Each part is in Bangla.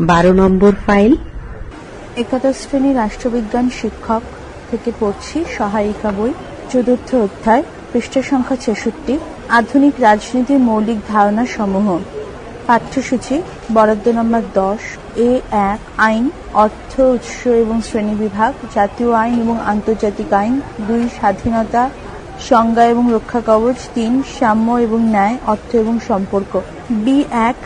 বারো নম্বর ফাইল। একাদশ শ্রেণি রাষ্ট্রবিজ্ঞান শিক্ষক থেকে পড়ছি সহায়িকা বই, চতুর্থ অধ্যায় পৃষ্ঠা সংখ্যা ছেষট্টি, আধুনিক রাজনীতির মৌলিক ধারণা সমূহ। পাঠ্যসূচি, বরাদ্দ নম্বর দশ, এ এক, আইন, অর্থ উৎস এবং শ্রেণি বিভাগ, জাতীয় আইন এবং আন্তর্জাতিক আইন, দুই, স্বাধীনতা, সংজ্ঞা এবং রক্ষা কবচ, তিন, সাম্য এবং ন্যায়, অর্থ এবং সম্পর্ক। বি এক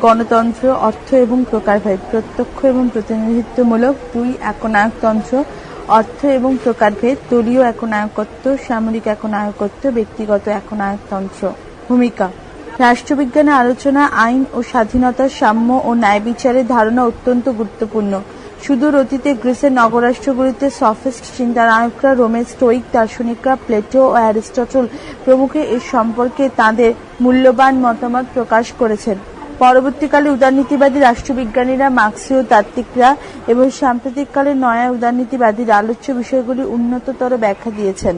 গণতন্ত্র, অর্থ এবং প্রকারভেদ প্রত্যক্ষ এবং প্রতিনিধিত্বমূলক দুই একনায়কতন্ত্র, অর্থ এবং প্রকারভেদ দলীয় একনায়কত্ব, সামরিক একনায়কত্ব, ব্যক্তিগত একনায়কতন্ত্র। ভূমিকা। রাষ্ট্রবিজ্ঞানের আলোচনা, আইন ও স্বাধীনতার সাম্য ও ন্যায় বিচারের ধারণা অত্যন্ত গুরুত্বপূর্ণ। সুদূর অতীতে গ্রিসের নগরাষ্ট্রগুলিতে সফিস্ট, চিন্তানায়করা, রোমের স্টোইক, দার্শনিকরা, প্লেটো ও অ্যারিস্টটল প্রমুখে এর সম্পর্কে তাদের মূল্যবান মতামত প্রকাশ করেছেন। পরবর্তীকালে উদারনীতিবাদী রাষ্ট্রবিজ্ঞানীরা, মার্ক্সীয় তাত্ত্বিকরা এবং সাম্প্রতিককালে নয়া উদারনীতিবাদীর আলোচ্য বিষয়গুলি উন্নততর ব্যাখ্যা দিয়েছেন।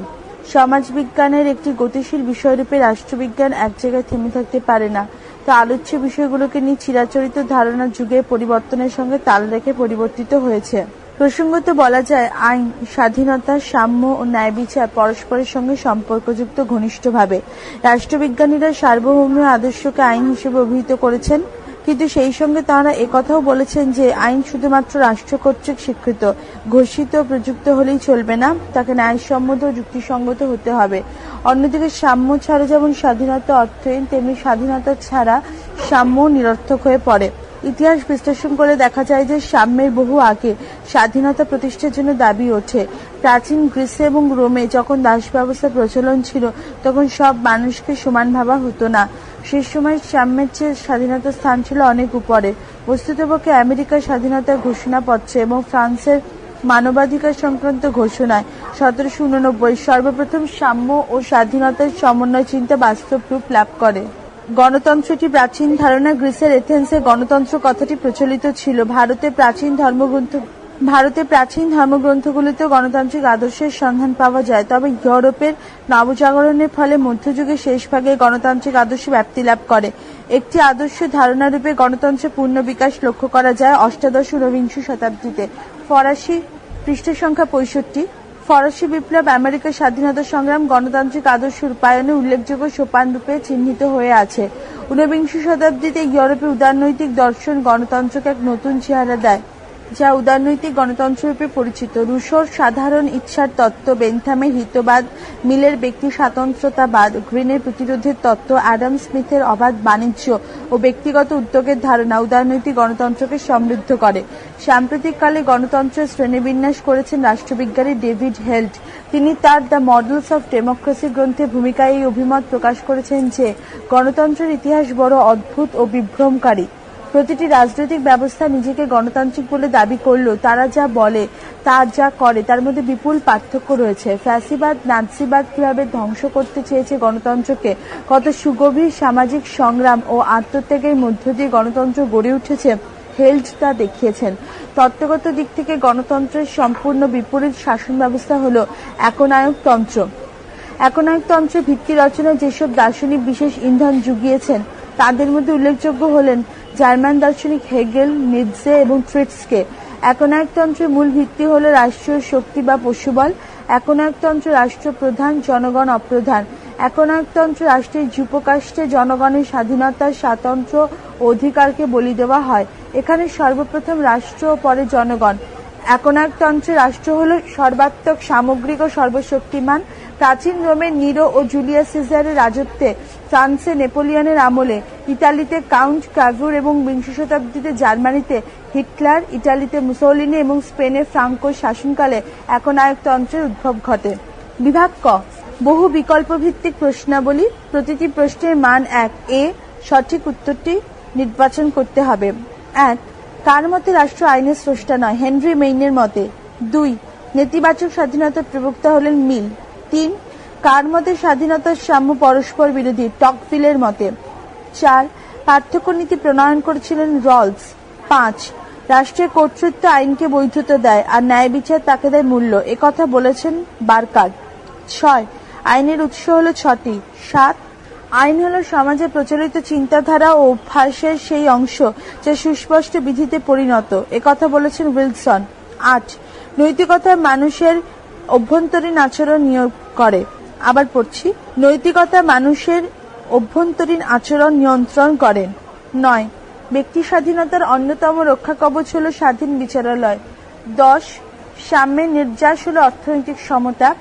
সমাজবিজ্ঞানের একটি গতিশীল বিষয়রূপে রাষ্ট্রবিজ্ঞান এক জায়গায় থেমে থাকতে পারে না। তা আলোচ্য বিষয়গুলোকে নিয়ে চিরাচরিত ধারণা যুগে পরিবর্তনের সঙ্গে তাল রেখে পরিবর্তিত হয়েছে। প্রসঙ্গত বলা যায়, আইন, স্বাধীনতা, সাম্য ও ন্যায় বিচার পরস্পরের সঙ্গে সম্পর্কযুক্ত ঘনিষ্ঠভাবে। রাষ্ট্রবিজ্ঞানীরা সার্বভৌম আদর্শকে আইন হিসেবে অভিহিত করেছেন, কিন্তু সেই সঙ্গে তাঁরা একথাও বলেছেন যে, আইন শুধুমাত্র রাষ্ট্র কর্তৃক স্বীকৃত, ঘোষিত প্রযুক্ত হলেই চলবে না, তাকে ন্যায়সম্মত ও যুক্তিসঙ্গত হতে হবে। অন্যদিকে, সাম্য ছাড়া যেমন স্বাধীনতা অর্থহীন, তেমনি স্বাধীনতা ছাড়া সাম্য নিরর্থক হয়ে পড়ে। ইতিহাস বিশ্লেষণ করে দেখা যায় যে সাম্যের বহু আগে স্বাধীনতা প্রতিষ্ঠার জন্য দাবি ওঠে। প্রাচীন গ্রিসে এবং রোমে যখন দাস ব্যবস্থার প্রচলন ছিল, তখন সব মানুষকে সমান ভাবা হতো না। সে সময় সাম্যের চেয়ে স্বাধীনতার স্থান ছিল অনেক উপরে। বস্তুতপক্ষে আমেরিকার স্বাধীনতার ঘোষণাপত্রে এবং ফ্রান্সের মানবাধিকার সংক্রান্ত ঘোষণায় সতেরোশো উননব্বই সর্বপ্রথম সাম্য ও স্বাধীনতার সমন্বয় চিন্তা বাস্তব রূপ লাভ করে। গণতন্ত্রটি প্রাচীন ধারণা গ্রিসের এথেন্সে গণতন্ত্র কথাটি প্রচলিত ছিল। ভারতে প্রাচীন ধর্মগ্রন্থ, ভারতে প্রাচীন ধর্মগ্রন্থগুলিতে গণতান্ত্রিক আদর্শের সন্ধান পাওয়া যায়। তবে ইউরোপের নবজাগরণের ফলে মধ্যযুগের শেষ ভাগে গণতান্ত্রিক আদর্শ ব্যাপ্তি লাভ করে। একটি আদর্শ ধারণারূপে গণতন্ত্রের পূর্ণ বিকাশ লক্ষ্য করা যায় অষ্টাদশ ঊনবিংশ শতাব্দীতে। ফরাসি পৃষ্ঠ সংখ্যা পঁয়ষট্টি ফরাসি বিপ্লব আমেরিকার স্বাধীনতা সংগ্রাম, গণতান্ত্রিক আদর্শ রূপায়ণে উল্লেখযোগ্য সোপান রূপে চিহ্নিত হয়ে আছে। ঊনবিংশ শতাব্দীতে ইউরোপে উদারনৈতিক দর্শন গণতন্ত্রকে এক নতুন চেহারা দেয়। যা উদারনৈতিক গণতন্ত্র রূপে পরিচিত। রুশোর সাধারণ ইচ্ছার তত্ত্ব বেনথামের হিতবাদ, মিলের ব্যক্তি স্বাতন্ত্রতাবাদ, গ্রিনের প্রতিরোধের তত্ত্ব, অ্যাডাম স্মিথের অবাধ বাণিজ্য ও ব্যক্তিগত উদ্যোগের ধারণা উদারনৈতিক গণতন্ত্রকে সমৃদ্ধ করে। সাম্প্রতিককালে গণতন্ত্রের শ্রেণীবিন্যাস করেছেন রাষ্ট্রবিজ্ঞানী ডেভিড হেল্ট তিনি তার দ্য মডেলস অফ ডেমোক্রেসি গ্রন্থে ভূমিকায় এই অভিমত প্রকাশ করেছেন যে, গণতন্ত্রের ইতিহাস বড় অদ্ভুত ও বিভ্রমকারী। প্রতিটি রাজনৈতিক ব্যবস্থা নিজেকে গণতান্ত্রিক বলে দাবি করলেও তারা যা বলে তা যা করে, তার মধ্যে বিপুল পার্থক্য রয়েছে। ফ্যাসিবাদ, নাৎসিবাদ কীভাবে ধ্বংস করতে চেয়েছে গণতন্ত্রকে? কত সুগভীর সামাজিক সংগ্রাম ও আত্মত্যাগের মধ্য দিয়ে গণতন্ত্র গড়ে উঠেছে, হেল্ড তা দেখিয়েছেন। তত্ত্বগত দিক থেকে গণতন্ত্রের সম্পূর্ণ বিপরীত শাসন ব্যবস্থা হল একনায়কতন্ত্র। একনায়কতন্ত্রের ভিত্তি রচনায় যেসব দার্শনিক বিশেষ ইন্ধন জুগিয়েছেন, তাদের মধ্যে উল্লেখযোগ্য হলেন জার্মান দার্শনিক হেগেল নিটজে এবং ট্রিটসকে একনায়কতন্ত্রের মূল ভিত্তি হল রাষ্ট্রীয় শক্তি বা পশুবল। একনায়কতন্ত্র রাষ্ট্র প্রধান জনগণ অপ্রধান। একনায়কতন্ত্র রাষ্ট্রের যুপকাষ্টে জনগণের স্বাধীনতা স্বাতন্ত্র্য অধিকারকে বলি দেওয়া হয়। এখানে সর্বপ্রথম রাষ্ট্র ও পরে জনগণ। একনায়কতন্ত্রে রাষ্ট্র হল সর্বাত্মক সামগ্রিক ও সর্বশক্তিমান। প্রাচীন রোমের নিরো ও জুলিয়াস সিজারের রাজত্বে, ফ্রান্সে নেপোলিয়নের আমলে। ইতালিতে কাউন্ট ক্যাভুর এবং বিংশ শতাব্দীতে জার্মানিতে হিটলার ইটালিতে মুসোলিনি এবং স্পেনে ফ্রাঙ্কো শাসনকালে একনায়কতন্ত্রের উদ্ভব ঘটে। বিভাগ ক, বহু বিকল্প ভিত্তিক প্রশ্নাবলী, প্রতিটি প্রশ্নের মান এক। এ, সঠিক উত্তরটি নির্বাচন করতে হবে। এক, কার মতে রাষ্ট্র আইনের স্রষ্টা নয়? হেনরি মেইনের মতে। দুই, নেতিবাচক স্বাধীনতার প্রবক্তা হলেন মিল। তিন, কার মতে স্বাধীনতার সাম্য পরস্পর বিরোধী? টকফিলের মতে। চার, পার্থক্য নীতি প্রণয়ন করেছিলেন রলস পাঁচ রাষ্ট্রের কর্তৃত্ব আইনকে বৈধতা দেয় আর ন্যায় বিচার তাকে দেয় মূল্য। একথা বলেছেন বারকার। ছয়, আইনের উৎস হলো ছটি। সাত, আইন হলো সমাজে প্রচলিত চিন্তাধারা ও অভ্যাসের সেই অংশ যা সুস্পষ্ট বিধিতে পরিণত। একথা বলেছেন উইলসন। আট, নৈতিকতা মানুষের অভ্যন্তরীণ আচরণ নিয়োগ করে। আবার পড়ছি, নৈতিকতা মানুষের অভ্যন্তরীণ আচরণ নিয়ন্ত্রণ করেন। নয়, ব্যক্তি স্বাধীনতার অন্যতম রক্ষা কবচ হল স্বাধীন বিচারালয়। দশ সাম্যের নির্যাস হল অর্থনৈতিক সমতা।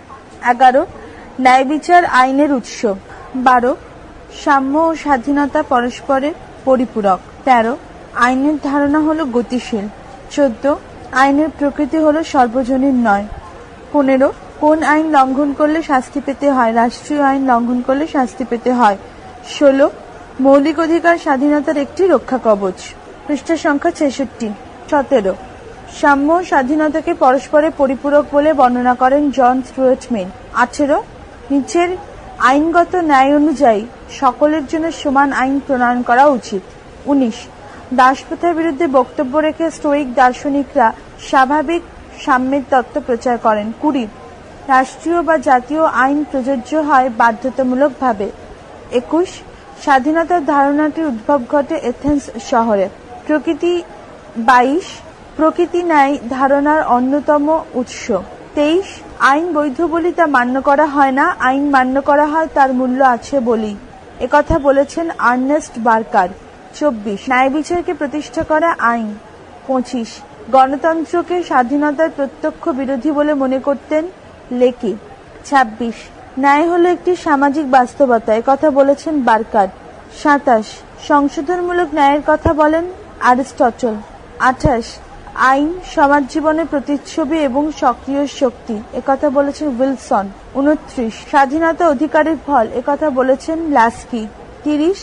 এগারো, ন্যায় বিচার আইনের উৎস। বারো, সাম্য ও স্বাধীনতা পরস্পরের পরিপূরক। তেরো, আইনের ধারণা হলো গতিশীল। চোদ্দ, আইনের প্রকৃতি হলো সর্বজনীন নয়। পনেরো, কোন আইন লঙ্ঘন করলে শাস্তি পেতে হয়? রাষ্ট্রীয় আইন লঙ্ঘন করলে শাস্তি পেতে হয়। ষোলো, মৌলিক অধিকার স্বাধীনতার একটি রক্ষা কবচ পৃষ্ঠা সংখ্যা ছেষট্টি, সতেরো। সাম্য স্বাধীনতাকে পরস্পরে পরিপূরক বলে বর্ণনা করেন জন স্টুয়ার্ট মিল। আঠেরো, নিচের আইনগত ন্যায় অনুযায়ী সকলের জন্য সমান আইন প্রণয়ন করা উচিত। উনিশ, দাসপ্রথার বিরুদ্ধে বক্তব্য রেখে স্টোয়িক দার্শনিকরা স্বাভাবিক সাম্যের তত্ত্ব প্রচার করেন। কুড়ি, রাষ্ট্রীয় বা জাতীয় আইন প্রযোজ্য হয় বাধ্যতামূলকভাবে। একুশ, স্বাধীনতার ধারণাটির উদ্ভব ঘটে এথেন্স শহরে। প্রকৃতি বাইশ, প্রকৃতি ন্যায় ধারণার অন্যতম উৎস। তেইশ, আইন বৈধ বলি তা মান্য করা হয় না, আইন মান্য করা হয় তার মূল্য আছে বলি। একথা বলেছেন আর্নেস্ট বার্কার। চব্বিশ, ন্যায় বিচারকে প্রতিষ্ঠা করা আইন। পঁচিশ, গণতন্ত্রকে স্বাধীনতার প্রত্যক্ষ বিরোধী বলে মনে করতেন লেকি। ছাব্বিশ ন্যায় হলো একটি সামাজিক বাস্তবতা। কথা বলেছেন বার্কার সাতাশ, সংশোধনমূলক ন্যায়ের কথা বলেন অ্যারিস্টটল আঠাশ, আইন সমাজ জীবনের প্রতিচ্ছবি এবং সক্রিয় শক্তি। একথা বলেছেন উইলসন। উনত্রিশ, স্বাধীনতা অধিকারের ফল। একথা বলেছেন লাস্কি। তিরিশ,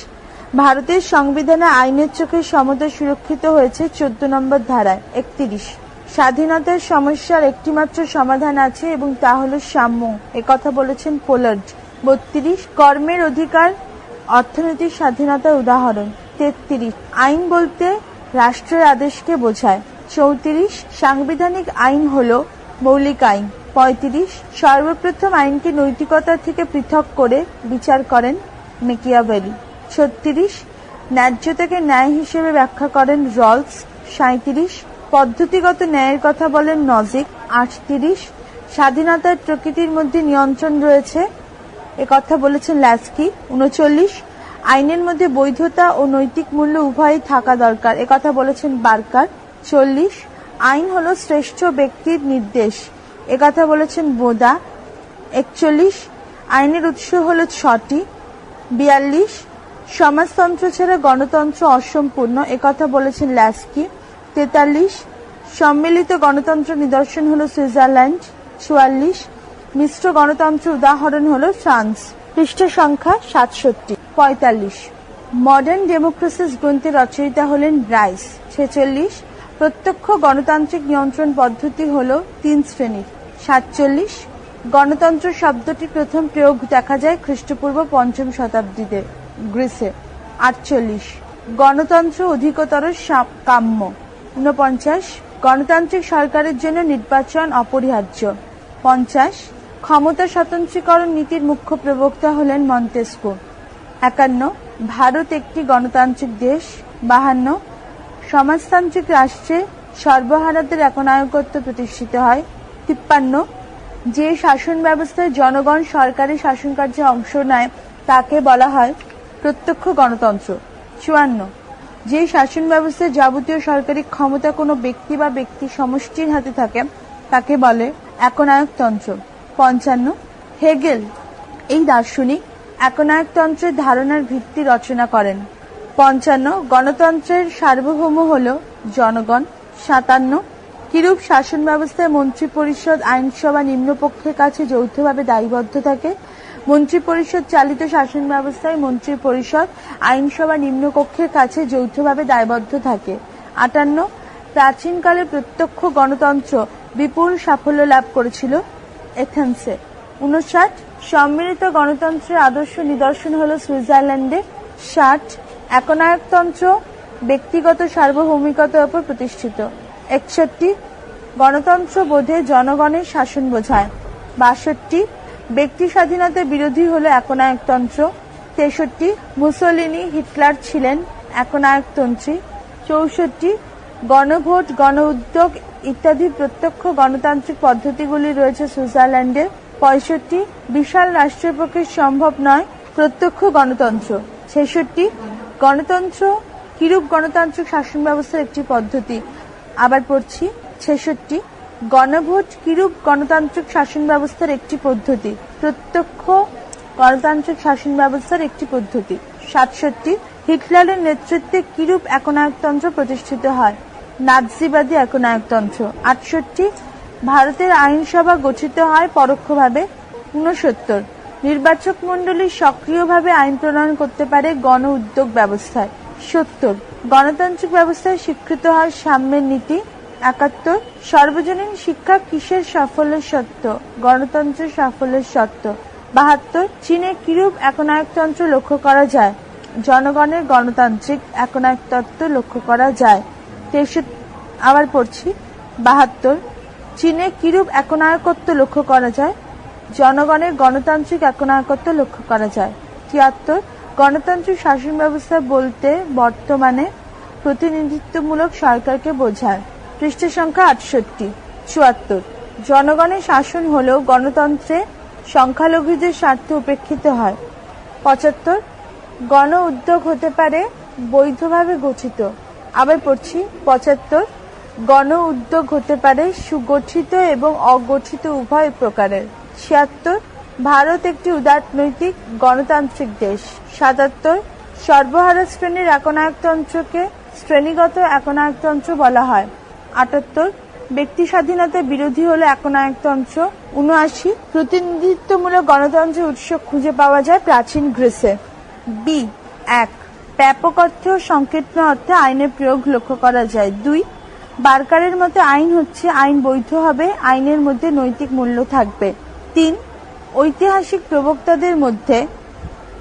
ভারতের সংবিধানে আইনের চোখে সমতা সুরক্ষিত হয়েছে চোদ্দ নম্বর ধারায়। একত্রিশ স্বাধীনতার সমস্যার একটিমাত্র সমাধান আছে এবং তা হলো সাম্য। একথা বলেছেন পোলার্ড বত্রিশ, কর্মের অধিকার, অর্থনৈতিক স্বাধীনতার উদাহরণ। তেত্রিশ, আইন বলতে রাষ্ট্রের আদেশকে বোঝায়। চৌত্রিশ, সাংবিধানিক আইন হলো মৌলিক আইন। পঁয়ত্রিশ, সর্বপ্রথম আইনকে নৈতিকতা থেকে পৃথক করে বিচার করেন মেকিয়াভেলি। ছত্রিশ, ন্যায্যতাকে ন্যায় হিসেবে ব্যাখ্যা করেন রলস সাঁত্রিশ পদ্ধতিগত ন্যায়ের কথা বলেন নজিক, আটত্রিশ। স্বাধীনতার প্রকৃতির মধ্যে নিয়ন্ত্রণ রয়েছে। কথা বলেছেন ল্যাস্কি উনচল্লিশ। আইনের মধ্যে বৈধতা ও নৈতিক মূল্য উভয়ই থাকা দরকার। কথা বলেছেন বার্কার, চল্লিশ। আইন হল শ্রেষ্ঠ ব্যক্তির নির্দেশ। কথা বলেছেন বোদা, একচল্লিশ। আইনের উৎস হল ছটি, বিয়াল্লিশ। সমাজতন্ত্র ছাড়া গণতন্ত্র অসম্পূর্ণ। একথা বলেছেন ল্যাস্কি তেতাল্লিশ, সম্মিলিত গণতন্ত্র নিদর্শন হলো সুইজারল্যান্ড, চুয়াল্লিশ, মিশ্র গণতন্ত্র উদাহরণ হলো ফ্রান্স, পৃষ্ঠ সংখ্যা সাতষট্টি, পঁয়তাল্লিশ। মডার্ন ডেমোক্রেসিস গ্রন্থের রচয়িতা হলেন রাইস ছেচল্লিশ। প্রত্যক্ষ গণতান্ত্রিক নিয়ন্ত্রণ পদ্ধতি হল তিন শ্রেণির, সাতচল্লিশ। গণতন্ত্র শব্দটি প্রথম প্রয়োগ দেখা যায় খ্রিস্টপূর্ব পঞ্চম শতাব্দীতে, গ্রিসে, আটচল্লিশ। গণতন্ত্র অধিকতর কাম্য ঊনপঞ্চাশ, গণতান্ত্রিক সরকারের জন্য নির্বাচন অপরিহার্য। পঞ্চাশ, ক্ষমতা স্বতন্ত্রীকরণ নীতির মুখ্য প্রবক্তা হলেন মন্তেস্কো। একান্ন, ভারত একটি গণতান্ত্রিক দেশ। বাহান্ন, সমাজতান্ত্রিক রাষ্ট্রে সর্বহারাদের একনায়কত্ব প্রতিষ্ঠিত হয়। তিপ্পান্ন, যে শাসন ব্যবস্থায় জনগণ সরকারি শাসন কার্যে অংশ নেয়, তাকে বলা হয় প্রত্যক্ষ গণতন্ত্র। চুয়ান্ন যে শাসন ব্যবস্থায় যাবতীয় সরকারি ক্ষমতা কোনো ব্যক্তি বা ব্যক্তি সমষ্টির হাতে থাকে, তাকে বলে একনায়কতন্ত্র। পঞ্চান্ন, হেগেল, এই দার্শনিক একনায়কতন্ত্রের ধারণার ভিত্তি রচনা করেন। পঞ্চান্ন, গণতন্ত্রের সার্বভৌম হল জনগণ। সাতান্ন, কিরূপ শাসন ব্যবস্থায় মন্ত্রী পরিষদ আইনসভা, নিম্নপক্ষের কাছে যৌথভাবে দায়বদ্ধ থাকে মন্ত্রী পরিষদ চালিত শাসন ব্যবস্থায় মন্ত্রিপরিষদ আইনসভা নিম্নকক্ষের কাছে যৌথভাবে দায়বদ্ধ থাকে। আটান্ন, প্রাচীনকালে প্রত্যক্ষ গণতন্ত্র বিপুল সাফল্য লাভ করেছিল এথেন্সে। উনষাট, সম্মিলিত গণতন্ত্রের আদর্শ নিদর্শন হল সুইজারল্যান্ডে ষাট, একনায়কতন্ত্র ব্যক্তিগত সার্বভৌমিকতার উপর প্রতিষ্ঠিত। একষট্টি, গণতন্ত্র বোধে জনগণের শাসন বোঝায়। বাষট্টি ব্যক্তি স্বাধীনতার বিরোধী হল একনায়কতন্ত্র। তেষট্টি, মুসলিনি হিটলার ছিলেন একনায়কতন্ত্রী। চৌষট্টি, গণভোট গণ উদ্যোগ ইত্যাদি প্রত্যক্ষ গণতান্ত্রিক পদ্ধতিগুলি রয়েছে সুইজারল্যান্ডে। পঁয়ষট্টি, বিশাল রাষ্ট্রের পক্ষে সম্ভব নয় প্রত্যক্ষ গণতন্ত্র। ছেষট্টি, গণতন্ত্র, কিরূপ গণতান্ত্রিক শাসন ব্যবস্থার একটি পদ্ধতি? আবার পড়ছি। ছেষট্টি গণভোট কিরূপ গণতান্ত্রিক শাসন ব্যবস্থার একটি পদ্ধতি? প্রত্যক্ষ গণতান্ত্রিক শাসন ব্যবস্থার একটি পদ্ধতি। সাতষট্টি, হিটলারের নেতৃত্বে কিরূপ একনায়কতন্ত্র প্রতিষ্ঠিত হয়? নাৎসিবাদী একনায়কতন্ত্র। আটষট্টি, ভারতের আইনসভা গঠিত হয় পরোক্ষভাবে। ঊনসত্তর, নির্বাচক মণ্ডলী সক্রিয়ভাবে আইন প্রণয়ন করতে পারে গণ উদ্যোগ ব্যবস্থায়। সত্তর, গণতান্ত্রিক ব্যবস্থায় স্বীকৃত হয় সাম্যের নীতি। একাত্তর, সর্বজনীন শিক্ষা কিসের সাফল্যের সত্য? গণতন্ত্রের সাফল্যের সত্য। বাহাত্তর, চীনে কিরূপ একনায়কতন্ত্র লক্ষ্য করা যায়? জনগণের গণতান্ত্রিক একনায়কতত্ত্ব লক্ষ্য করা যায়। তেষট্টি, আবার পড়ছি। বাহাত্তর, চীনে কিরূপ একনায়কত্ব লক্ষ্য করা যায়? জনগণের গণতান্ত্রিক একনায়কত্ব লক্ষ্য করা যায়। তিয়াত্তর, গণতান্ত্রিক শাসন ব্যবস্থা বলতে বর্তমানে প্রতিনিধিত্বমূলক সরকারকে বোঝায়। পৃষ্ঠ সংখ্যা আটষট্টি, চুয়াত্তর। জনগণের শাসন হলেও গণতন্ত্রে সংখ্যালঘুদের স্বার্থ উপেক্ষিত হয়। পঁচাত্তর, গণ উদ্যোগ হতে পারে বৈধভাবে গঠিত। আবার পড়ছি, পঁচাত্তর, গণ উদ্যোগ হতে পারে সুগঠিত এবং অগঠিত উভয় প্রকারের। ছিয়াত্তর, ভারত একটি উদারনৈতিক, গণতান্ত্রিক দেশ। সাতাত্তর, সর্বহারা শ্রেণির একনায়কতন্ত্রকে শ্রেণীগত একনায়কতন্ত্র বলা হয়। আটাত্তর। ব্যক্তি স্বাধীনতা বিরোধী হলো একনায়কতন্ত্র। উনআশি। প্রতিনিধিত্বমূলক গণতন্ত্রের উৎস খুঁজে পাওয়া যায় প্রাচীন গ্রিসে। বি, এক, ব্যাপক অর্থে ও সংকীর্ণ অর্থে আইনের প্রয়োগ লক্ষ্য করা যায়। দুই, বারকারের মতে আইন হচ্ছে, আইন বৈধ হবে, আইনের মধ্যে নৈতিক মূল্য থাকবে। তিন, ঐতিহাসিক প্রবক্তাদের মধ্যে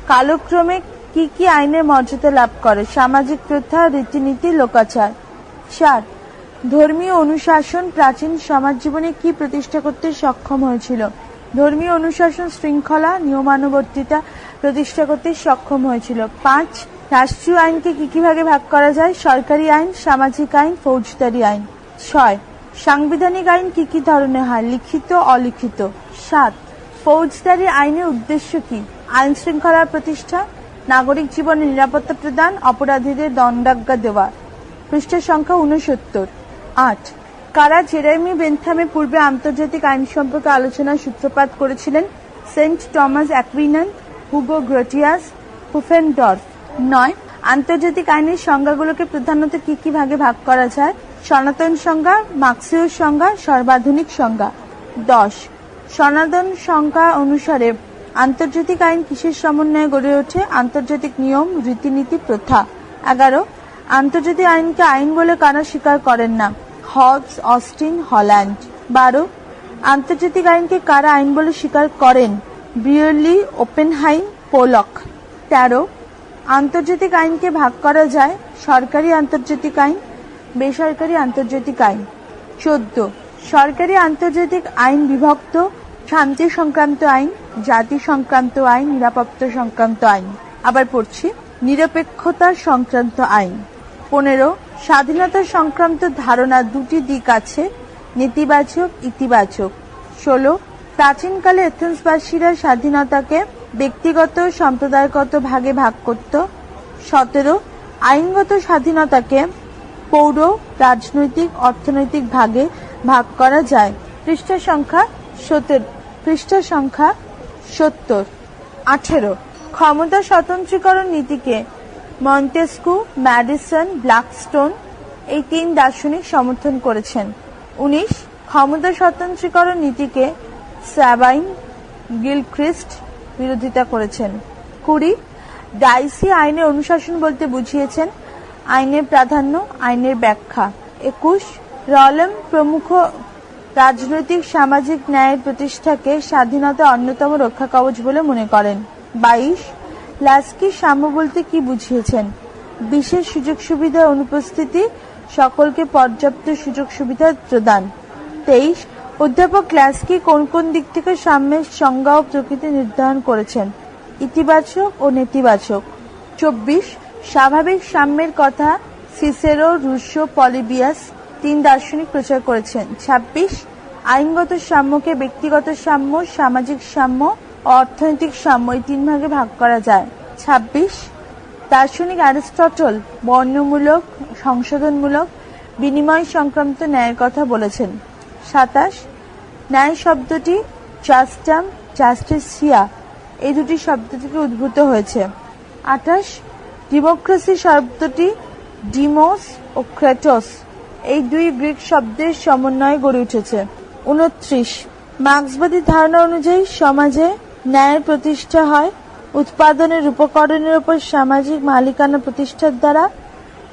কালক্রমে কি কি আইনের মর্যাদা লাভ করে? সামাজিক প্রথা, রীতিনীতি, লোকাচার। চার ধর্মীয় অনুশাসন প্রাচীন সমাজ জীবনে কি প্রতিষ্ঠা করতে সক্ষম হয়েছিল? ধর্মীয় অনুশাসন শৃঙ্খলা, নিয়মানুবর্তিতা প্রতিষ্ঠা করতে সক্ষম হয়েছিল। পাঁচ, রাষ্ট্রীয় আইনকে কি কি ভাগে ভাগ করা যায়? সরকারি আইন, সামাজিক আইন, ফৌজদারি আইন। ছয়, সাংবিধানিক আইন কি কি ধরনের হয়? লিখিত, অলিখিত। সাত, ফৌজদারি আইনের উদ্দেশ্য কি? আইন শৃঙ্খলা প্রতিষ্ঠা, নাগরিক জীবনে নিরাপত্তা প্রদান, অপরাধীদের দণ্ডাজ্ঞা দেওয়া। পৃষ্ঠ সংখ্যা উনসত্তর আট। কারা জেরেমি বেনথামে পূর্বে আন্তর্জাতিক আইন সম্পর্কে আলোচনার সূত্রপাত করেছিলেন? Saint Thomas Aquinas, Hugo Grotius, Pufendorf. নয়। আন্তর্জাতিক আইনের সংজ্ঞাগুলোকে প্রধানত কি কি ভাগে ভাগ করা যায়? সনাতন সংজ্ঞা, মার্ক্সীয় সংজ্ঞা, সর্বাধুনিক সংজ্ঞা। দশ। সনাতন সংজ্ঞা অনুসারে আন্তর্জাতিক আইন কিসের সমন্বয়ে গড়ে ওঠে? আন্তর্জাতিক নিয়ম, রীতিনীতি, প্রথা। এগারো। আন্তর্জাতিক আইনকে আইন বলে কারা স্বীকার করেন না? Hobbes Austin, Holland. বারো, আন্তর্জাতিক আইনকে কারা আইন বলে স্বীকার করেন? Brierly Oppenheim, Pollock. তেরো, আন্তর্জাতিক আইনকে ভাগ করা যায় সরকারি আন্তর্জাতিক আইন, বেসরকারি আন্তর্জাতিক আইন। চোদ্দ, সরকারি আন্তর্জাতিক আইন বিভক্ত শান্তি সংক্রান্ত আইন, জাতি সংক্রান্ত আইন, নিরাপত্তা সংক্রান্ত আইন। আবার পড়ছি, নিরপেক্ষতা সংক্রান্ত আইন। পনেরো, স্বাধীনতা সংক্রান্ত ধারণা দুটি দিক আছে, নেতিবাচক, ইতিবাচক। ষোলো, প্রাচীনকালে এথেন্সবাসীরা স্বাধীনতাকে ব্যক্তিগত সম্প্রদায়গত ভাগে ভাগ করত। সতেরো, আইনগত স্বাধীনতাকে পৌর, রাজনৈতিক, অর্থনৈতিক ভাগে ভাগ করা যায়। পৃষ্ঠা সংখ্যা সতেরো পৃষ্ঠা সংখ্যা সত্তর। আঠেরো, ক্ষমতা স্বতন্ত্রীকরণ নীতিকে মন্টেস্কু, ম্যাডিসন, ব্ল্যাকস্টোন এই তিন দার্শনিক সমর্থন করেছেন। উনিশ, ক্ষমতা স্বতন্ত্রীকরণ নীতিকে স্যাবাইন গিলক্রিস্ট বিরোধিতা করেছেন। কুড়ি, ডাইসি আইনের অনুশাসন বলতে বুঝিয়েছেন আইনের প্রাধান্য, আইনের ব্যাখ্যা। একুশ, রলেম প্রমুখ রাজনৈতিক, সামাজিক ন্যায়ের প্রতিষ্ঠাকে স্বাধীনতা অন্যতম রক্ষা কবচ বলে মনে করেন। বাইশ লাস্কি সাম্য বলতে কি বুঝিয়েছেন? বিশেষ সুযোগ সুবিধা অনুপস্থিতি সকলকে পর্যাপ্ত সুযোগ সুবিধা প্রদান। তেইশ, অধ্যাপক ক্লাসকি কোন কোন দিক থেকে সাম্যের সংজ্ঞা ও প্রকৃতি নির্ধারণ করেছেন? ইতিবাচক ও নেতিবাচক। চব্বিশ, স্বাভাবিক সাম্যের কথা সিসেরো, রুশো, পলিবিয়াস তিন দার্শনিক প্রচার করেছেন। ছাব্বিশ, আইনগত সাম্যকে ব্যক্তিগত সাম্য, সামাজিক সাম্য অর্থনৈতিক সাম্য তিন ভাগে ভাগ করা যায়। ছাব্বিশ, দার্শনিক অ্যারিস্টটল বর্ণমূলক, সংশোধনমূলক, বিনিময় সংক্রান্ত ন্যায়ের কথা বলেছেন। সাতাশ, ন্যায় শব্দটি জাস্টাম জাস্টিসিয়া এই দুটি শব্দ থেকে উদ্ভূত হয়েছে। আঠাশ, ডেমোক্রেসি শব্দটি ডিমোস ও ক্রেটস, এই দুই গ্রিক শব্দের সমন্বয়ে গড়ে উঠেছে। উনত্রিশ, মার্ক্সবাদী ধারণা অনুযায়ী সমাজে ন্যায়ের প্রতিষ্ঠা হয়। উৎপাদনের উপকরণের উপর সামাজিক মালিকানা প্রতিষ্ঠার দ্বারা,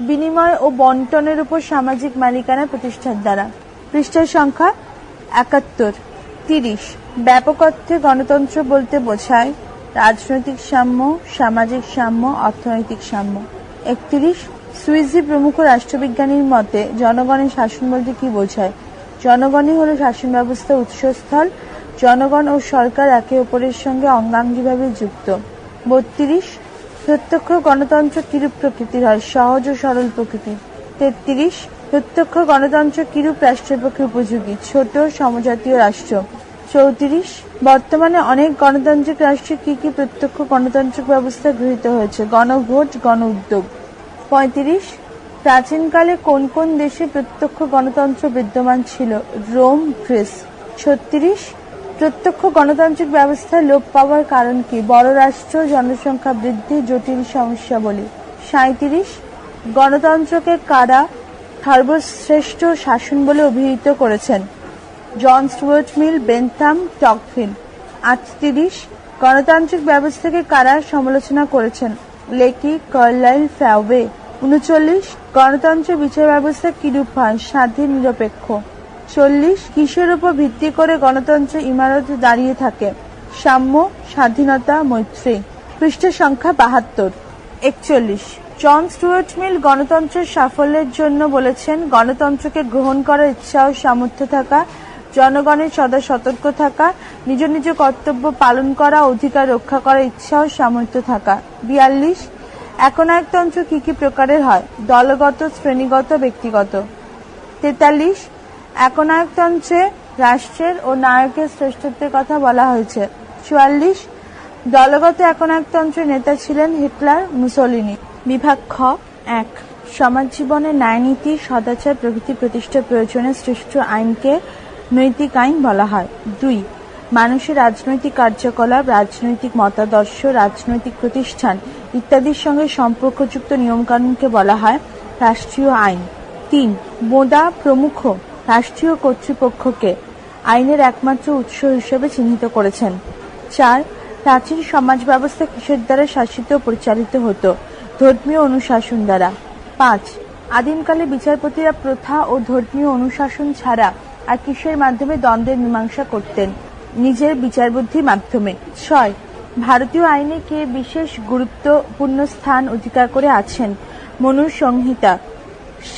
বিনিময় ও বন্টনের উপর সামাজিক মালিকানা প্রতিষ্ঠার দ্বারা। পৃষ্ঠার সংখ্যা একাত্তর, তিরিশ। ব্যাপক অর্থে গণতন্ত্র বলতে বোঝায় রাজনৈতিক সাম্য, সামাজিক সাম্য, অর্থনৈতিক সাম্য। একত্রিশ। সুইজি প্রমুখ রাষ্ট্রবিজ্ঞানীর মতে, জনগণের শাসন বলতে কি বোঝায়? জনগণই হলো শাসন ব্যবস্থার উৎসস্থল। জনগণ ও সরকার একে অপরের সঙ্গে অঙ্গাঙ্গিভাবে যুক্ত। বত্রিশ, প্রত্যক্ষ গণতন্ত্র কিরূপ প্রকৃতির হয়? সহজ ও সরল প্রকৃতির তেত্রিশ, প্রত্যক্ষ গণতন্ত্র কিরূপ রাষ্ট্রের পক্ষে উপযোগী? ছোট, সমজাতীয় রাষ্ট্র। চৌত্রিশ, বর্তমানে অনেক গণতান্ত্রিক রাষ্ট্রে কি কি প্রত্যক্ষ গণতান্ত্রিক ব্যবস্থা গৃহীত হয়েছে? গণভোট গণ উদ্যোগ পঁয়ত্রিশ, প্রাচীনকালে কোন কোন দেশে প্রত্যক্ষ গণতন্ত্র বিদ্যমান ছিল? Rome, Greece. ছত্রিশ প্রত্যক্ষ গণতান্ত্রিক ব্যবস্থা লোপ পাওয়ার কারণ কি? বড় রাষ্ট্র, জনসংখ্যা বৃদ্ধি, জটিল সমস্যা বলি সাঁত্রিশ গণতন্ত্রকে কারা সর্বশ্রেষ্ঠ শাসন বলে অভিহিত করেছেন? জন স্টুয়ার্ট মিল, বেনথাম টকফিন আটত্রিশ, গণতান্ত্রিক ব্যবস্থাকে কারা সমালোচনা করেছেন? লেকি, কার্লাইল ফ্যাওবে উনচল্লিশ, গণতন্ত্র বিচার ব্যবস্থা কিরূপ হয়? স্বাধীন, নিরপেক্ষ। চল্লিশ কিসের উপর ভিত্তি করে গণতন্ত্র ইমারত দাঁড়িয়ে থাকে? সাম্য, স্বাধীনতা, মৈত্রী। পৃষ্ঠ সংখ্যা বাহাত্তর। একচল্লিশ। জন স্টুয়ার্ট মিল গণতন্ত্রের সাফল্যের জন্য বলেছেন, গণতন্ত্রকে গ্রহণ করার ইচ্ছা ও সামর্থ্য থাকা, জনগণের সদা সতর্ক থাকা, নিজ নিজ কর্তব্য পালন করা, অধিকার রক্ষা করার ইচ্ছা ও সামর্থ্য থাকা। বিয়াল্লিশ। একনায়কতন্ত্র কি কি প্রকারের হয়? দলগত, শ্রেণীগত, ব্যক্তিগত। তেতাল্লিশ। একনায়কতন্ত্রে রাষ্ট্রের ও নায়কের শ্রেষ্ঠত্বের কথা বলা হয়েছে। চুয়াল্লিশ, দলগত একনায়কতন্ত্রের নেতা ছিলেন হিটলার মুসোলিনি। বিভাগ খ, এক সমাজ জীবনে ন্যায়নীতি, সদাচার প্রভৃতি প্রতিষ্ঠা প্রয়োজনে সৃষ্ট আইনকে নৈতিক আইন বলা হয়। দুই, মানুষের রাজনৈতিক কার্যকলাপ, রাজনৈতিক মতাদর্শ, রাজনৈতিক প্রতিষ্ঠান ইত্যাদির সঙ্গে সম্পর্কযুক্ত নিয়মকানুনকে বলা হয় রাষ্ট্রীয় আইন। তিন বোদা প্রমুখ রাষ্ট্রীয় কর্তৃপক্ষকে আইনের একমাত্র উৎস হিসেবে চিহ্নিত করেছেন। চার, প্রাচীন সমাজ ব্যবস্থা কিসের দ্বারা শাসিত পরিচালিত হতো? ধর্মীয় অনুশাসন দ্বারা। পাঁচ, আদিমকালে বিচারপতিরা প্রথা ও ধর্মীয় অনুশাসন ছাড়া আর কিসের মাধ্যমে দ্বন্দ্বের মীমাংসা করতেন? নিজের বিচারবুদ্ধির মাধ্যমে। ছয়, ভারতীয় আইনে কে বিশেষ গুরুত্বপূর্ণ স্থান অধিকার করে আছেন? মনুসংহিতা।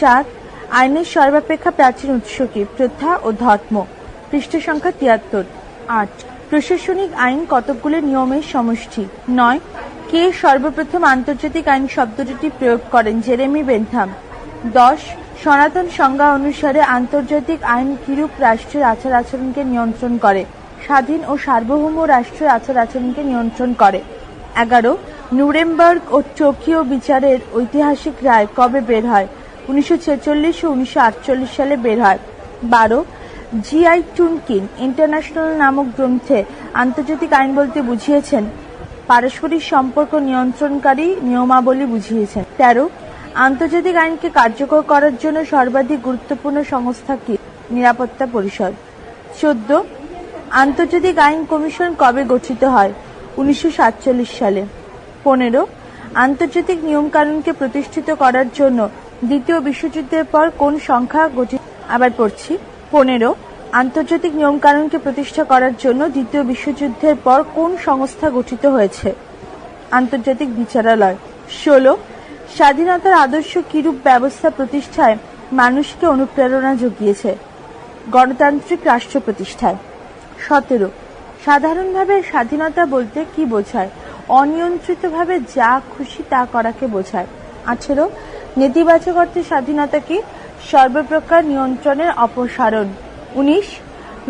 সাত আইনের সর্বাপেক্ষা প্রাচীন উৎস কি? প্রথা ও ধর্ম। পৃষ্ঠ সংখ্যা তিয়াত্তর। আট। প্রশাসনিক আইন কতকগুলি নিয়মের সমষ্টি? নয়। কে সর্বপ্রথম আন্তর্জাতিক আইন শব্দটি প্রয়োগ করেন? Jeremy Bentham. দশ। সনাতন সংজ্ঞা অনুসারে আন্তর্জাতিক আইন কিরূপ রাষ্ট্রের আচার আচরণকে নিয়ন্ত্রণ করে? স্বাধীন ও সার্বভৌম রাষ্ট্রের আচার আচরণকে নিয়ন্ত্রণ করে? এগারো। নুরেমবার্গ ও টোকিও বিচারের ঐতিহাসিক রায় কবে বের হয়? উনিশশো ছেচল্লিশ উনিশশো আটচল্লিশ সালে বের হয়। বারো জিআই টুনকিন ইন্টারন্যাশনাল নামক গ্রন্থে আন্তর্জাতিক আইন বলতে বুঝিয়েছেন, পারস্পরিক সম্পর্ক নিয়ন্ত্রণকারী নিয়মাবলী বুঝিয়েছেন। তেরো, আন্তর্জাতিক আইনকে কার্যকর করার জন্য সর্বাধিক গুরুত্বপূর্ণ সংস্থা কি? নিরাপত্তা পরিষদ। চোদ্দ, আন্তর্জাতিক আইন কমিশন কবে গঠিত হয়? উনিশশো সাতচল্লিশ সালে। পনেরো, আন্তর্জাতিক নিয়মকানুনকে প্রতিষ্ঠিত করার জন্য দ্বিতীয় বিশ্বযুদ্ধের পর কোন সংখ্যা গঠিত? আবার পড়ছি। পনেরো। আন্তর্জাতিক নিয়মকানুনকে প্রতিষ্ঠা করার জন্য দ্বিতীয় বিশ্বযুদ্ধের পর কোন সংস্থা গঠিত হয়েছে? আন্তর্জাতিক বিচারালয়। ষোলো। স্বাধীনতার আদর্শ কিরূপ ব্যবস্থা প্রতিষ্ঠায় মানুষকে অনুপ্রেরণা জুগিয়েছে? গণতান্ত্রিক রাষ্ট্র প্রতিষ্ঠায়। সতেরো। সাধারণভাবে স্বাধীনতা বলতে কি বোঝায়? অনিয়ন্ত্রিতভাবে যা খুশি তা করাকে বোঝায়। আঠেরো। নেতিবাচক অর্থে স্বাধীনতা কি? সর্বপ্রকার নিয়ন্ত্রণের অপসারণ। উনিশ,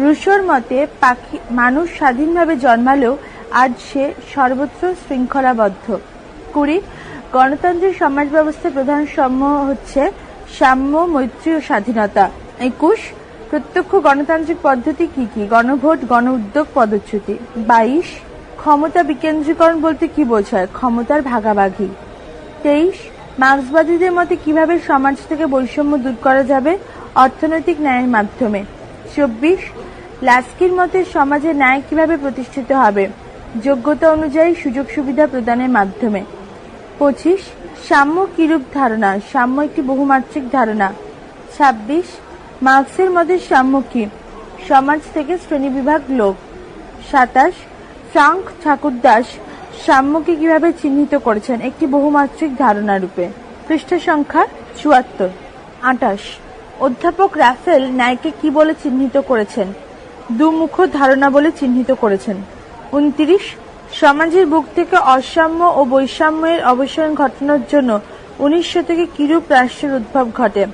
রুশোর মতে পাখি, মানুষ স্বাধীনভাবে জন্মালেও আজ সে সর্বত্র শৃঙ্খলাবদ্ধ। কুড়ি গণতান্ত্রিক সমাজ ব্যবস্থার প্রধান সমূহ হচ্ছে সাম্য, মৈত্রী ও স্বাধীনতা। একুশ, প্রত্যক্ষ গণতান্ত্রিক পদ্ধতি কি কি? গণভোট গণ উদ্যোগ পদচ্যুতি। বাইশ, ক্ষমতা বিকেন্দ্রীকরণ বলতে কি বোঝায়? ক্ষমতার ভাগাভাগি। তেইশ মার্ক্সবাদীদের মতে কীভাবে সমাজ থেকে বৈষম্য দূর করা যাবে? অর্থনৈতিক ন্যায়ের মাধ্যমে। চব্বিশ, লাস্কির মতে সমাজে ন্যায় কীভাবে প্রতিষ্ঠিত হবে? যোগ্যতা অনুযায়ী সুযোগ সুবিধা প্রদানের মাধ্যমে। পঁচিশ, সাম্য কিরূপ ধারণা? সাম্য একটি বহুমাত্রিক ধারণা। ছাব্বিশ, মার্ক্সের মতে সাম্য কি? সমাজ থেকে শ্রেণীবিভাগ লোক। সাতাশ, ফ্রাঙ্ক ঠাকুরদাস সাম্যকে কীভাবে চিহ্নিত করেছেন? একটি বহুমাত্রিক ধারণা রূপে। পৃষ্ঠা সংখ্যা চুয়াত্তর। আটাশ। অধ্যাপক রাফেল ন্যায়কে কি বলে চিহ্নিত করেছেন? দুমুখ ধারণা বলে চিহ্নিত করেছেন। উনত্রিশ। সমাজের বুক থেকে অসাম্য ও বৈষম্যের অবসান ঘটানোর জন্য উনিশ শতকে কিরূপ রাষ্ট্রের উদ্ভব ঘটে?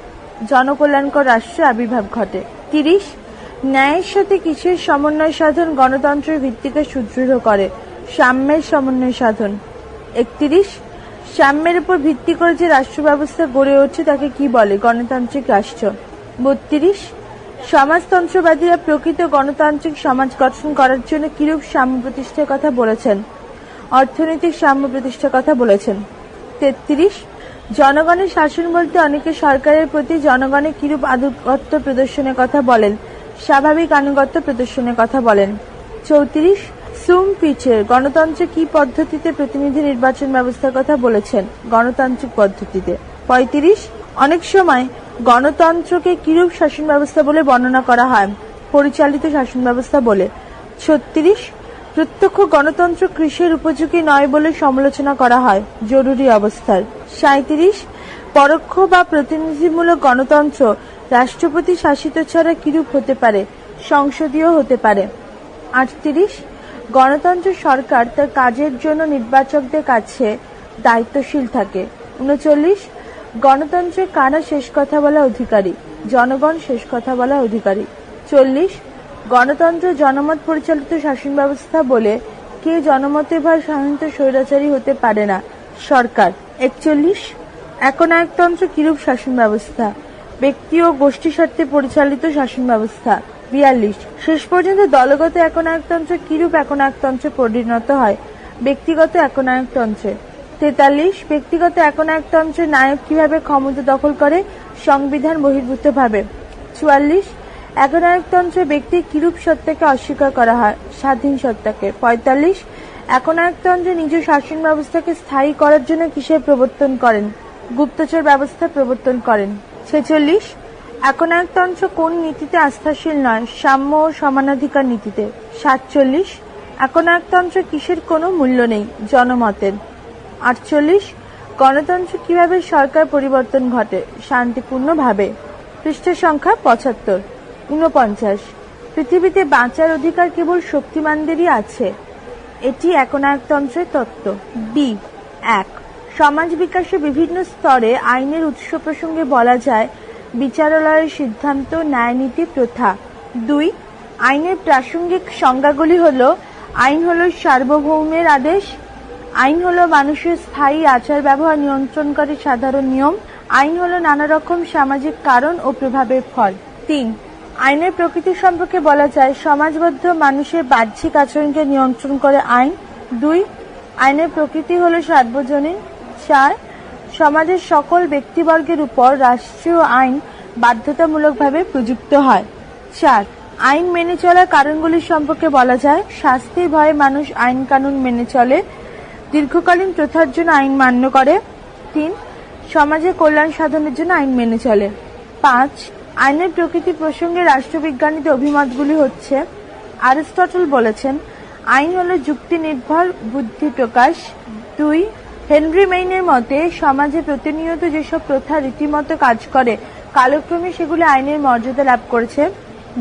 জনকল্যাণকর রাষ্ট্রের আবির্ভাব ঘটে। তিরিশ। ন্যায়ের সাথে কিসের সমন্বয় সাধন গণতন্ত্রের ভিত্তিকে সুদৃঢ় করে? সাম্যের সমন্বয় সাধন। একত্রিশ, সাম্যের উপর ভিত্তি করে যে রাষ্ট্র ব্যবস্থা গড়ে ওঠে তাকে কি বলে? গণতান্ত্রিক রাষ্ট্র। বত্রিশ, সমাজতন্ত্রবাদীরা প্রকৃত গণতান্ত্রিক সমাজ গঠন করার জন্য কিরূপ সাম্য প্রতিষ্ঠার কথা বলেছেন? অর্থনৈতিক সাম্য প্রতিষ্ঠার কথা বলেছেন। তেত্রিশ, জনগণের শাসন বলতে অনেকে সরকারের প্রতি জনগণের কিরূপ আনুগত্য প্রদর্শনের কথা বলেন? স্বাভাবিক আনুগত্য প্রদর্শনের কথা বলেন। চৌত্রিশ সুম পিচের গণতন্ত্রে কি পদ্ধতিতে প্রতিনিধি নির্বাচন ব্যবস্থার কথা বলেছেন গণতান্ত্রিক পদ্ধতিতে? পঁয়ত্রিশ, অনেক সময় গণতন্ত্রকে কিরূপ শাসন ব্যবস্থা বলে বর্ণনা করা হয়? পরিচালিত শাসন ব্যবস্থা বলে। ছত্রিশ, প্রত্যক্ষ গণতন্ত্র কৃষির উপযোগী নয় বলে সমালোচনা করা হয় জরুরি অবস্থার। সাঁত্রিশ পরোক্ষ বা প্রতিনিধিমূলক গণতন্ত্র রাষ্ট্রপতি শাসিত ছাড়া কিরূপ হতে পারে? সংসদীয় হতে পারে। আটত্রিশ গণতন্ত্র সরকার তার কাজের জন্য নির্বাচকদের কাছে দায়িত্বশীল থাকে। উনচল্লিশ গণতন্ত্রে কারা শেষ কথা বলা অধিকারী, জনগণ শেষ কথা বলা অধিকারী। চল্লিশ, গণতন্ত্র জনমত পরিচালিত শাসন ব্যবস্থা বলে কে জনমতের ভার সাধারণত স্বৈরাচারী হতে পারে না? সরকার। একচল্লিশ, একনায়কতন্ত্র কিরূপ শাসন ব্যবস্থা? ব্যক্তি ও গোষ্ঠী স্বার্থে পরিচালিত শাসন ব্যবস্থা। বিয়াল্লিশ। শেষ পর্যন্ত দলগত একনায়কতন্ত্র কিরূপ একনায়কতন্ত্রে পরিণত হয়? ব্যক্তিগত একনায়কতন্ত্রে। তেতাল্লিশ। ব্যক্তিগত একনায়কতন্ত্রে নায়ক কীভাবে ক্ষমতা দখল করে? সংবিধান বহির্ভূত ভাবে চুয়াল্লিশ। একনায়কতন্ত্রে ব্যক্তি কিরূপ সত্তাকে অস্বীকার করা হয়? স্বাধীন সত্তাকে। পঁয়তাল্লিশ। একনায়কতন্ত্রে নিজ শাসন ব্যবস্থাকে স্থায়ী করার জন্য কিসের প্রবর্তন করেন? গুপ্তচর ব্যবস্থা প্রবর্তন করেন। ছেচল্লিশ। একনায়কতন্ত্র কোন নীতিতে আস্থাশীল নয়? সাম্য ও সমানাধিকার নীতিতে। সাতচল্লিশ, একনায়কতন্ত্র কিসের কোনো মূল্য নেই? জনমতের। আটচল্লিশ, গণতন্ত্র কীভাবে সরকার পরিবর্তন ঘটে? শান্তিপূর্ণভাবে। পৃষ্ঠ সংখ্যা পঁচাত্তর, ঊনপঞ্চাশ। পৃথিবীতে বাঁচার অধিকার কেবল শক্তিমানদেরই আছে। এটি একনায়কতন্ত্রের তত্ত্ব। বি, এক, সমাজ বিকাশে বিভিন্ন স্তরে আইনের উৎস প্রসঙ্গে বলা যায় বিচারালয়ের সিদ্ধান্ত ন্যায়নীতি প্রথা। দুই, আইনের প্রাসঙ্গিক সংজ্ঞাগুলি হল, আইন হল সার্বভৌমের আদেশ, আইন হল মানুষের স্থায়ী আচার ব্যবহার নিয়ন্ত্রণকারী সাধারণ নিয়ম, আইন হল নানা রকম সামাজিক কারণ ও প্রভাবের ফল। তিন, আইনের প্রকৃতি সম্পর্কে বলা যায়, সমাজবদ্ধ মানুষের বাহ্যিক আচরণকে নিয়ন্ত্রণ করে আইন। দুই, আইনের প্রকৃতি হল সার্বজনীন। চার সমাজের সকল ব্যক্তিবর্গের উপর রাষ্ট্রীয় আইন বাধ্যতামূলকভাবে প্রযুক্ত হয়। চার, আইন মেনে চলার কারণগুলি সম্পর্কে বলা যায়। শাস্তির ভয়ে মানুষ আইন কানুন মেনে চলে, দীর্ঘকালীন প্রথার জন্য আইন মান্য করে। তিন, সমাজে কল্যাণ সাধনের জন্য আইন মেনে চলে। পাঁচ, আইনের প্রকৃতি প্রসঙ্গে রাষ্ট্রবিজ্ঞানীদের অভিমতগুলি হচ্ছে, অ্যারিস্টটল বলেছেন, আইন হলো যুক্তি নির্ভর বুদ্ধি প্রকাশ। দুই হেনরি মেইনের মতে, সমাজে প্রতিনিয়ত যেসব প্রথা রীতিমতো কাজ করে, কালক্রমে সেগুলি আইনের মর্যাদা লাভ করেছে।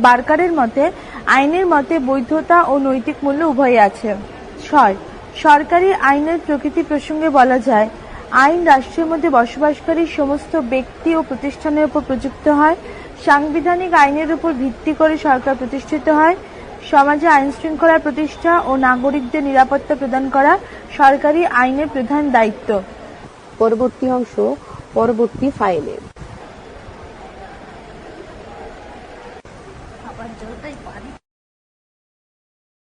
বার্কারের মতে, আইনের মতে বৈধতা ও নৈতিক মূল্য উভয়ই আছে। ছয়, সরকারি আইনের প্রকৃতি প্রসঙ্গে বলা যায়, আইন রাষ্ট্রের মধ্যে বসবাসকারী সমস্ত ব্যক্তি ও প্রতিষ্ঠানের উপর প্রযুক্ত হয়, সাংবিধানিক আইনের উপর ভিত্তি করে সরকার প্রতিষ্ঠিত হয় সমাজে আইন শৃঙ্খলা প্রতিষ্ঠা ও নাগরিকদের নিরাপত্তা প্রদান করা সরকারি আইনের প্রধান দায়িত্ব। পরবর্তী অংশ, পরবর্তী ফাইলে।